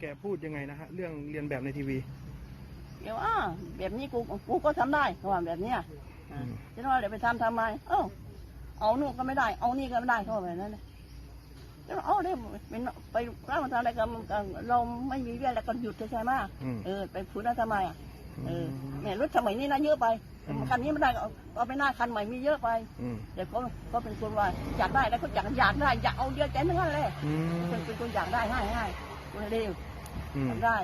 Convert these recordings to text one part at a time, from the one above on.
แกพูดยังไงนะฮะเรื่องเรียนแบบในทีวี เดี๋ยวอ่าแบบนี้กูกูก็ทำได้เขาว่าแบบเนี้ยอ่าอืมจะว่าเดี๋ยวไปทำทำไมเอ้าเอานู่นก็ไม่ได้ เอานี่ก็ไม่ได้เขาว่าแบบนั้นเลยแล้วเอาเดี๋ยวเป็นไปร่างมาทำอะไรกันกันเราไม่มีเรื่องอะไรก็หยุดใช่ไหมอืม เออไปพูดได้ทำไมอะเออแหม่รถสมัยนี้นะเยอะไปคันนี้ไม่ได้ก็เอาเอาไปหน้าคันใหม่มีเยอะไป อืมเดี๋ยวก็ก็เป็นคนว่าอยากได้แล้วก็อยากอยากได้อยากเอาเยอะแยะทั้งนั้นเลยอืม เป็นเป็นคนอยากได้ง่ายง่ายคนเร็ว อืมทำได้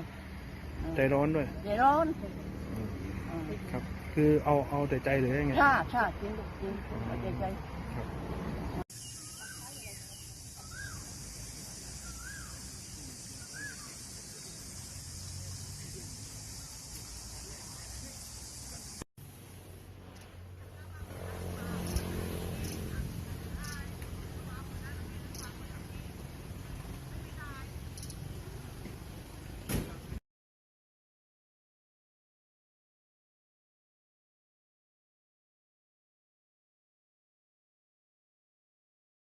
เออใจร้อนด้วยใจร้อนอืมอืมครับ คือเอาเอาแต่ใจหรือยังไงใช่ใช่จริงลูกจริงเอาใจใจ